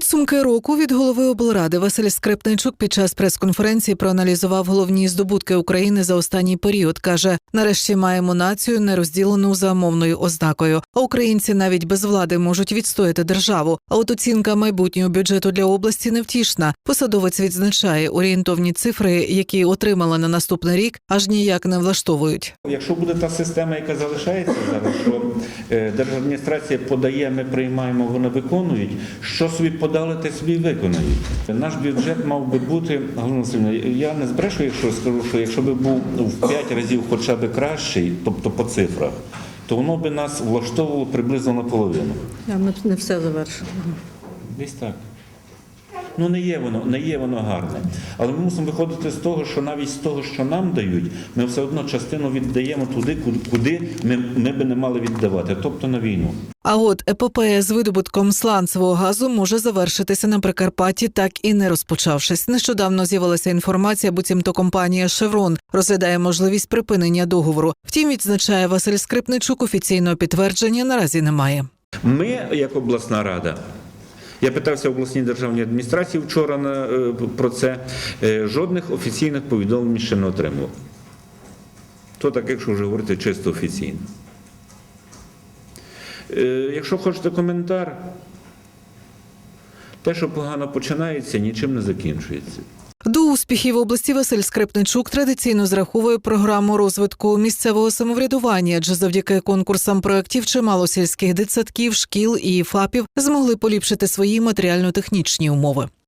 Підсумки року від голови облради Василь Скрипничук під час прес-конференції проаналізував головні здобутки України за останній період. каже: нарешті маємо націю не розділену за мовною ознакою. А українці навіть без влади можуть відстояти державу. А от оцінка майбутнього бюджету для області невтішна. Посадовець відзначає орієнтовні цифри, які отримали на наступний рік, аж ніяк не влаштовують. Якщо буде та система, яка залишається зараз, що е, держадміністрація подає, ми приймаємо, вони виконують. Що собі подали, те собі виконають. Наш бюджет мав би бути, Галина я не збрешу, якщо скажу, що якщо би був в 5 разів хоча б кращий, тобто по цифрах, то воно би нас влаштовувало приблизно наполовину. Ми не все завершили. Десь так. Ну не є воно, не є воно гарне. Але ми мусимо виходити з того, що навіть з того, що нам дають, ми все одно частину віддаємо туди, куди- ми, ми би не мали віддавати, тобто на війну. А от епопея з видобутком сланцевого газу може завершитися на Прикарпатті, так і не розпочавшись. Нещодавно з'явилася інформація, буцімто компанія Шеврон розглядає можливість припинення договору. Втім, відзначає Василь Скрипничук, офіційного підтвердження наразі немає. Ми, як обласна рада, я питався в обласній державній адміністрації вчора на, е, про це, е, жодних офіційних повідомлень ще не отримував. То так, якщо вже говорити чисто офіційно. Е, Якщо хочете коментар, те, що погано починається, нічим не закінчується. До успіхів області Василь Скрипничук традиційно зраховує програму розвитку місцевого самоврядування, адже завдяки конкурсам проєктів чимало сільських дитсадків, шкіл і ФАПів змогли поліпшити свої матеріально-технічні умови.